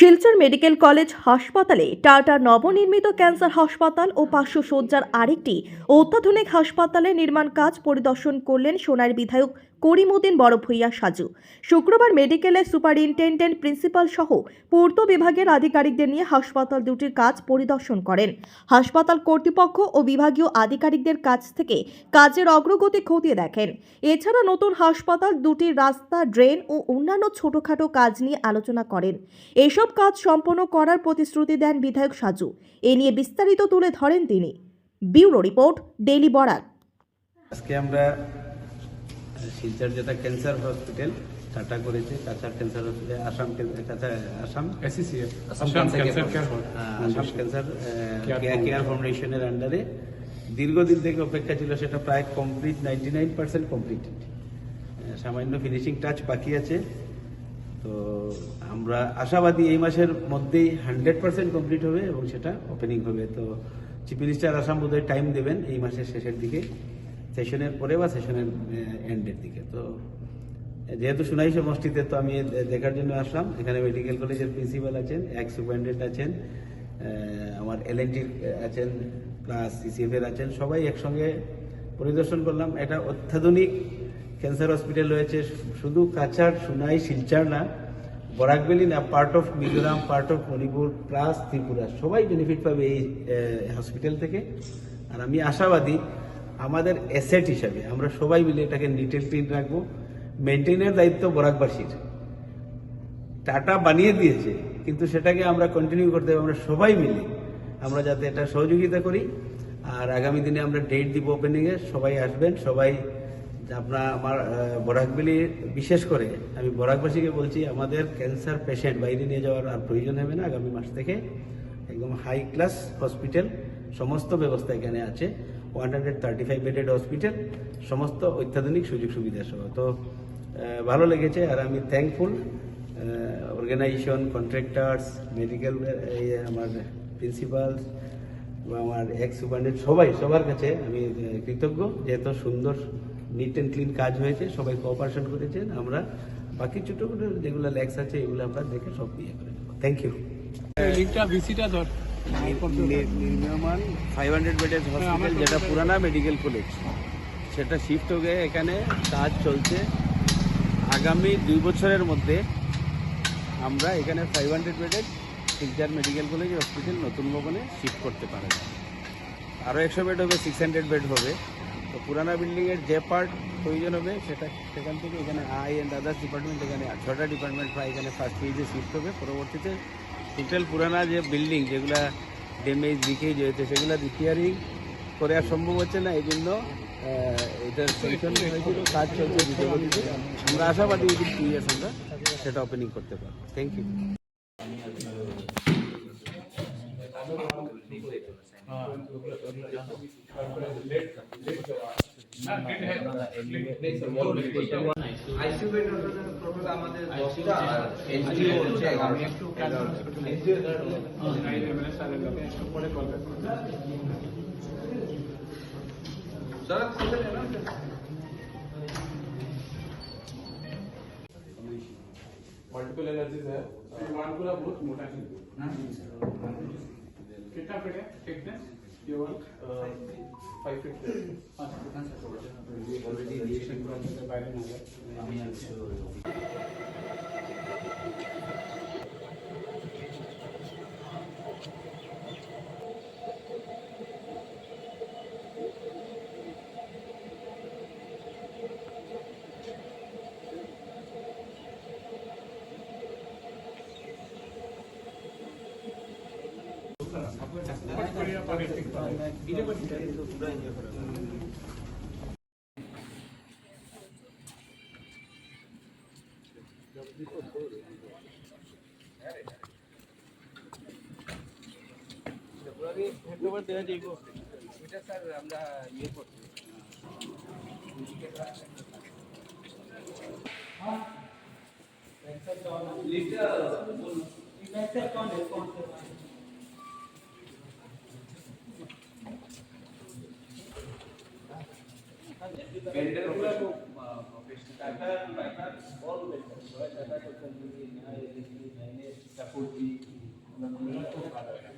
Silchar medical college হাসপাতালে টাটা নবনির্মিত cancer হাসপাতাল ও পাঁচশো আরেকটি অত্যাধুনিক হাসপাতালে নির্মাণ কাজ পরিদর্শন করলেন সোনার বিধায়ক করিমুদ্দিন বড় বড়ভূইয়া সাজু। শুক্রবার মেডিকেলের সুপারিনটেন্ডেন্ট প্রিন্সিপাল সহ পূর্ত বিভাগের আধিকারিকদের নিয়ে হাসপাতাল দুটির কাজ পরিদর্শন করেন। হাসপাতাল কর্তৃপক্ষ ও বিভাগীয় আধিকারিকদের কাছ থেকে কাজের অগ্রগতি খতিয়ে দেখেন। এছাড়া নতুন হাসপাতাল দুটির রাস্তা, ড্রেন ও অন্যান্য ছোটখাটো কাজ নিয়ে আলোচনা করেন। এসব কাজ সম্পন্ন করার প্রতিশ্রুতি দেন বিধায়ক সাজু। এ নিয়ে বিস্তারিত তুলে ধরেন তিনি। Bureau report, daily Barak. আজকে আমরা শিলচর যেটা ক্যান্সার হসপিটাল টাটা করেছে Cachar cancer hospital Assam Assam? Assam cancer care ফাউন্ডেশনের আন্ডারে দীর্ঘদিন থেকে অপেক্ষা ছিল সেটা প্রায় complete ninety nine percent completed সামান্য ফিনিশিং টাচ বাকি আছে। তো আমরা আশাবাদী এই মাসের মধ্যেই হান্ড্রেড পার্সেন্ট কমপ্লিট হবে এবং সেটা ওপেনিং হবে। তো চিফ মিনিস্টার আসাম বোধহয় টাইম দেবেন এই মাসের শেষের দিকে। সেশনের পরে বা সেশনের এন্ডের দিকে। তো যেহেতু সুনাই সমষ্টিতে তো আমি দেখার জন্য আসলাম। এখানে মেডিকেল কলেজের প্রিন্সিপাল আছেন এক সুপারিনটেন্ডেন্ট আছেন আহ, আমার এলএনটির আছেন প্লাস সিসিএফ এর আছেন সবাই একসঙ্গে পরিদর্শন করলাম। এটা অত্যাধুনিক ক্যান্সার হসপিটাল রয়েছে। শুধু কাছাড় সুনাই শিলচার না বরাকবেলি না part of Mizoram part of Manipur plus Tripura. সবাই বেনিফিট পাবে এই হসপিটাল থেকে। আর আমি আশাবাদী আমাদের অ্যাসেট হিসাবে আমরা সবাই মিলে এটাকে নিটেল ক্লিন রাখব। মেনটেনের দায়িত্ব বরাকবাসীর টাটা বানিয়ে দিয়েছে, কিন্তু সেটাকে আমরা কন্টিনিউ করতে হবে। আমরা সবাই মিলে আমরা যাতে এটা সহযোগিতা করি। আর আগামী দিনে আমরা ডেট দিব ওপেনিংয়ে সবাই আসবেন। সবাই আপনার আমার বরাকবেলি বিশেষ করে আমি বরাকবাসীকে বলছি, আমাদের ক্যান্সার পেশেন্ট বাইরে নিয়ে যাওয়ার আর প্রয়োজন হবে না। আগামী মাস থেকে একদম হাই ক্লাস হসপিটাল সমস্ত ব্যবস্থা এখানে আছে। One hundred thirty five bedded hospital সমস্ত অত্যাধুনিক সুযোগ সুবিধা সহ। তো ভালো লেগেছে আর আমি থ্যাঙ্কফুল অর্গানাইজেশন কন্ট্রাক্টার্স মেডিকেল আমার প্রিন্সিপাল বা আমার এক্স সুপারিনটেন্ডেন্ট সবাই, সবার কাছে আমি কৃতজ্ঞ। যেহেতু সুন্দর নিট অ্যান্ড ক্লিন কাজ হয়েছে, সবাই কোঅপারেশন করেছেন, আমরা বাকি ছোটো যেগুলো ল্যাক্স আছে, এগুলো আমরা দেখে সব ইয়ে করে দেবো। থ্যাংক ইউ ভিসিটা ধর। নির্মাণ ফাইভ হান্ড্রেড বেডের হসপিটাল যেটা পুরানা মেডিকেল কলেজ সেটা শিফট হয়ে এখানে কাজ চলছে। আগামী দুই বছরের মধ্যে আমরা এখানে ফাইভ হান্ড্রেড বেডের শিলচার মেডিকেল কলেজ হসপিটাল নতুন ভবনে শিফট করতে পারব। আরও একশো বেড হবে সিক্স হান্ড্রেড বেড হবে। তো পুরানা বিল্ডিংয়ের যে পার্ট প্রয়োজন হবে সেটা সেখান থেকে এখানে আই অ্যান্ড আদার্স ডিপার্টমেন্ট এখানে ছটা ডিপার্টমেন্ট প্রায় এখানে ফার্স্ট ফেজে শিফট হবে। পরবর্তীতে টোটাল পুরানা যে বিল্ডিং যেগুলা ড্যামেজ লিকেজ হয়েছে, সেগুলো রিপেয়ারিং করে আর সম্ভব হচ্ছে না। এই জন্য এটার কাজ চলছে আমরা আশাবাদী উইদিন টু ইয়ার্স আমরা, সেটা ওপেনিং করতে পারব। Thank you ICU bed total আমাদের 10টা আর এনজিও হচ্ছে 11টা এনজিও স্যার मल्टीपल एनर्जीज है वन पूरा बहुत मोटा है कितना फिट है thickness You want um, five fifty. five feet there. Already, already, already, already, already, already, already, already, already, already, ধন্যবাদ দেওয়া যাইব এটা স্যার আমরা ইয়ে করছি लिखा कौन है कौन से Tá Gracias.